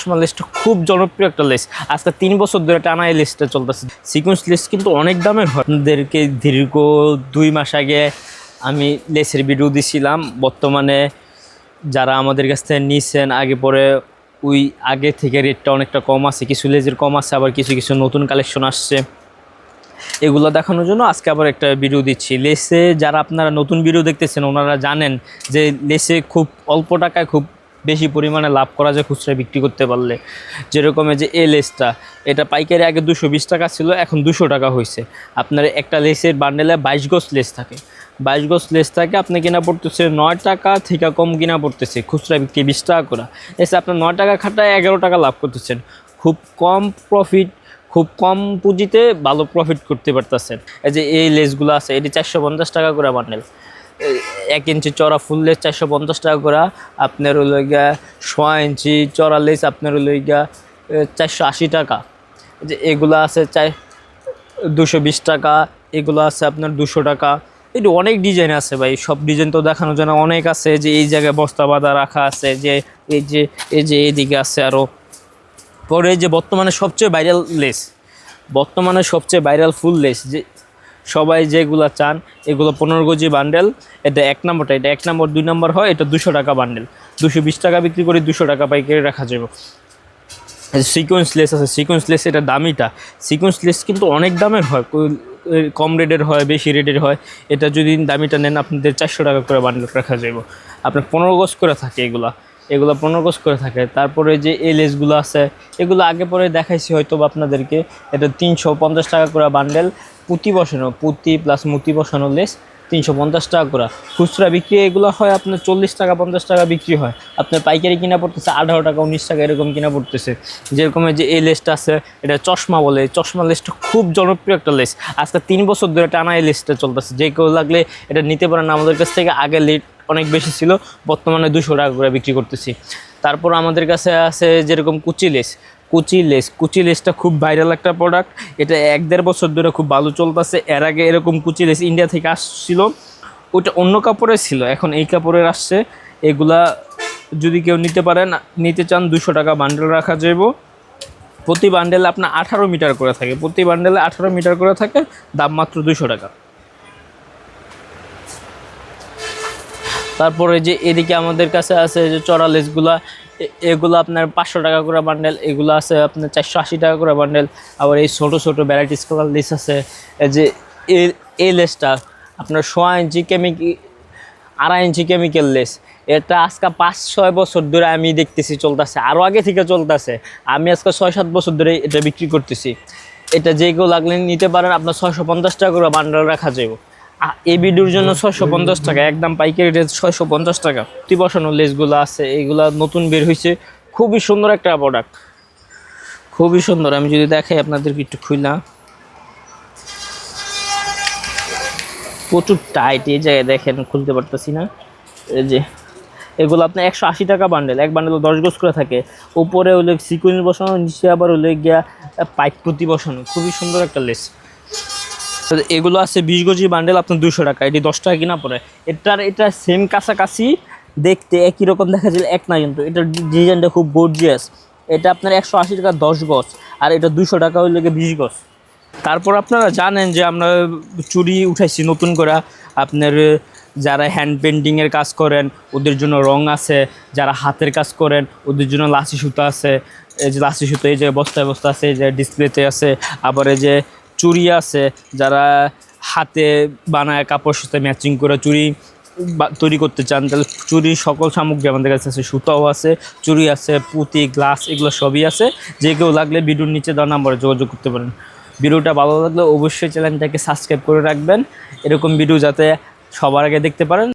চশমা লেসটা খুব জনপ্রিয় একটা লেস আজকে তিন বছর ধরে টানা এই লেসটা চলতেছে। সিকোয়েন্স লেস কিন্তু অনেক দামের হয়। আপনাদেরকে দীর্ঘ দুই মাস আগে আমি লেসের ভিডিও দিছিলাম। বর্তমানে যারা আমাদের কাছ থেকে নিছেন, আগে পরে ওই আগে থেকে রেটটা অনেকটা কম আছে। কিছু লেজের কম আছে, আবার কিছু কিছু নতুন কালেকশন আসছে। এগুলো দেখানোর জন্য আজকে আবার একটা ভিডিও দিচ্ছি। লেসে যারা আপনারা নতুন ভিডিও দেখতেছেন, ওনারা জানেন যে লেসে খুব অল্প টাকায় খুব বেশি পরিমাণে লাভ করা যায় খুচরা বিক্রি করতে পারলে। যেরকম এই যে এ লেসটা, এটা পাইকারি আগে দুশো বিশ টাকা ছিল, এখন দুশো টাকা হয়েছে আপনার একটা লেসের বান্ডেলে বাইশ গজ লেস থাকে। বাইশ গজ লেস থাকে, আপনি কিনা পড়তেছে নয় টাকা থেকে কম কিনা পড়তেছে, খুচরা বিক্রি বিশ টাকা করে। এসে আপনার নয় টাকা খাটায় এগারো টাকা লাভ করতেছেন। খুব কম প্রফিট খুব কম পুঁজিতে ভালো প্রফিট করতে পারতেছেন। এই যে এই লেসগুলো আছে, এটি চারশো পঞ্চাশ টাকা করে বান্ডেল এক ইঞ্চি চড়া ফুল লেস চারশো পঞ্চাশ টাকা করে। আপনার হলো গিয়া সোয়া ইঞ্চি চড়া লেস আপনার হলো গিয়া চারশো আশি টাকা। যে এগুলো আছে চাই দুশো বিশ টাকা, এগুলো আছে আপনার দুশো টাকা। এটা অনেক ডিজাইন আছে ভাই, সব ডিজাইন তো দেখানোর জন্য অনেক আছে। যে এই জায়গায় বস্তা বাঁধা রাখা আছে যে, এই যে এই যে এইদিকে আছে আরও পরে যে বর্তমানে সবচেয়ে ভাইরাল লেস, বর্তমানে সবচেয়ে ভাইরাল ফুল লেস, যে সবাই যেগুলো চান, এগুলো পনেরো কেজি বান্ডেল, এটা এক নম্বরটা, এটা এক নম্বর, দুই নম্বর হয়, এটা দুশো টাকা বান্ডেল। দুশো বিশ টাকা বিক্রি করে দুশো টাকা পাইকারি রাখা যাবে। সিকোয়েন্স লেস আছে সিকোয়েন্স লেস এটা দামিটা। সিকোয়েন্স লেস কিন্তু অনেক দামের হয় কম রেটের হয়, বেশি রেটের হয়। এটা যদি দামিটা নেন, আপনাদের চারশো টাকা করে বান্ডেল রাখা যাবে। আপনার পনেরো গজ করে থাকে এগুলা। এগুলো পনেরো করে থাকে। তারপরে যে এই লেসগুলো আছে, এগুলো আগে পরে দেখাইছি হয়তো আপনাদেরকে। এটা তিনশো পঞ্চাশ টাকা করে বান্ডেল পুঁতি বসানো, পুঁতি প্লাস মুতি বসানো লেস তিনশো পঞ্চাশ টাকা করে। খুচরা বিক্রি এগুলো হয় আপনার চল্লিশ টাকা, পঞ্চাশ টাকা বিক্রি হয়। আপনার পাইকারি কিনা পড়তেছে আঠারো টাকা, উনিশ টাকা, এরকম কিনা পড়তেছে। যেরকম যে এই লেসটা আছে, এটা চশমা বলে। চশমা লেসটা খুব জনপ্রিয় একটা লেস আজকে তিন বছর ধরে টানা এই লেসটা চলতেছে। যে কেউ লাগলে এটা নিতে পারেন। আমাদের কাছ থেকে আগে লেট অনেক বেশি ছিল। বর্তমানে দুশো টাকা করে বিক্রি করতেছি। তারপর আমাদের কাছে আছে যেরকম কুচি লেস কুচি লেস, কুচি লেসটা খুব ভাইরাল একটা প্রোডাক্ট এটা এক দেড় বছর ধরে খুব ভালো চলতেছে। এর আগে এরকম কুচি লেস ইন্ডিয়া থেকে আসছিল। ওটা অন্য কাপড়ে ছিল, এখন এই কাপড়ের আসছে। এগুলা যদি কেউ নিতে পারেন, নিতে চান, দুশো টাকা বান্ডেল রাখা যাইব। প্রতি বান্ডেলে আপনার আঠারো মিটার করে থাকে। প্রতি বান্ডেলে আঠারো মিটার করে থাকে, দাম মাত্র দুশো টাকা। তারপরে যে এদিকে আমাদের কাছে আছে যে চড়া লেসগুলা এগুলো আপনার পাঁচশো টাকা করে বান্ডেল এগুলো আছে আপনার চারশো আশি টাকা করে বান্ডেল আবার এই ছোটো ছোটো ভ্যারাইটিস কালার লেস আছে। যে এই- লেসটা আপনার সোয়া ইঞ্চি কেমিক আড়াই ইঞ্চি কেমিক্যাল লেস এটা আজকে পাঁচ, ছয় বছর ধরে আমি দেখতেছি চলতেছে আরও আগে থেকে চলতেছে। আমি আজকে ছয়, সাত বছর ধরে এটা বিক্রি করতেছি। এটা যে কেউ লাগলে নিতে পারেন, আপনার ছয়শো পঞ্চাশ টাকা করে বান্ডেল রাখা যাবে এই ভিডিওর জন্য ছয়শো পঞ্চাশ টাকা, একদম পাইকারি রেট ছয়শো পঞ্চাশ টাকা। প্রতি বসানো লেসগুলো আছে, এইগুলা নতুন বের হয়েছে খুবই সুন্দর একটা প্রোডাক্ট খুবই সুন্দর, আমি যদি দেখাই আপনাদেরকে একটু খুললাম প্রচুর টাইট এই জায়গায় দেখেন, খুলতে পারতেছি না। এই যে, এগুলো আপনার একশো আশি টাকা বান্ডেল এক বান্ডেল দশ গোজ করে থাকে। উপরে হলে সিকুয়েন্স বসানো, নিচে আবার হলে গিয়া পাইপ প্রতি বসানো। খুবই সুন্দর একটা লেস। এগুলো আছে বিশ গজি বান্ডেল আপনার দুশো টাকা। এটি দশ টাকা কিনা পরে এটার, এটা সেম কাছাকাছি দেখতে একই রকম দেখা যায়, এক না কিন্তু। এটার ডিজাইনটা খুব গর্জিয়াস এটা আপনার একশো আশি টাকা দশ গজ, আর এটা দুশো টাকা হইলে বিশ গজ। তারপর আপনারা জানেন যে আমরা চুরি উঠাইছি নতুন করে। আপনার যারা হ্যান্ড পেন্টিংয়ের কাজ করেন, ওদের জন্য রং আছে। যারা হাতের কাজ করেন, ওদের জন্য লাসি সুতা আছে। এই যে লাসি সুতো, এই যে বস্তায় বস্তা আছে, এই যে ডিসপ্লেতে আছে। আবার এই যে চুড়ি আছে, যারা হাতে বানায় কাপড় সাথে ম্যাচিং করে চুরি তৈরি করতে চান, তাহলে চুরির সকল সামগ্রী আমাদের কাছে আছে, সুতাও আছে, চুরি আছে, পুঁতি, গ্লাস, এগুলো সবই আছে। যে কেউ লাগলে ভিডিওর নিচে দেওয়া নাম্বারে যোগাযোগ করতে পারেন। ভিডিওটা ভালো লাগলে অবশ্যই চ্যানেলটাকে সাবস্ক্রাইব করে রাখবেন। এরকম ভিডিও যাতে সবার আগে দেখতে পারেন।